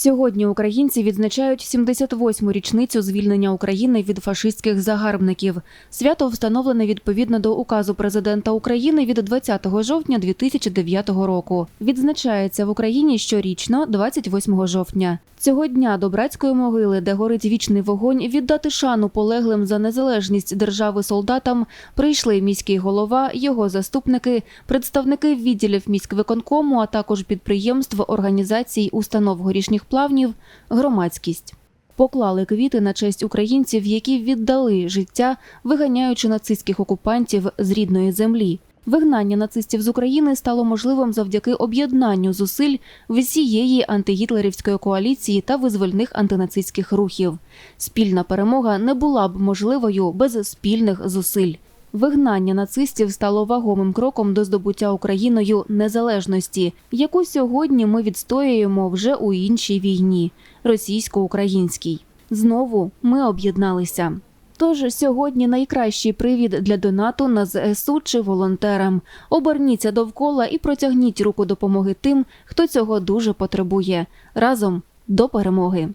Сьогодні українці відзначають 78-му річницю звільнення України від фашистських загарбників. Свято встановлене відповідно до указу президента України від 20 жовтня 2009 року. Відзначається в Україні щорічно 28 жовтня. Цього дня до братської могили, де горить вічний вогонь, віддати шану полеглим за незалежність держави солдатам прийшли міський голова, його заступники, представники відділів міськвиконкому, а також підприємств, організацій, установ горішніх плавнів, громадськість. Поклали квіти на честь українців, які віддали життя, виганяючи нацистських окупантів з рідної землі. Вигнання нацистів з України стало можливим завдяки об'єднанню зусиль всієї антигітлерівської коаліції та визвольних антинацистських рухів. Спільна перемога не була б можливою без спільних зусиль. Вигнання нацистів стало вагомим кроком до здобуття Україною незалежності, яку сьогодні ми відстоюємо вже у іншій війні російсько-українській. Знову ми об'єдналися. Тож сьогодні найкращий привід для донату на ЗСУ чи волонтерам. Оберніться довкола і протягніть руку допомоги тим, хто цього дуже потребує. Разом до перемоги.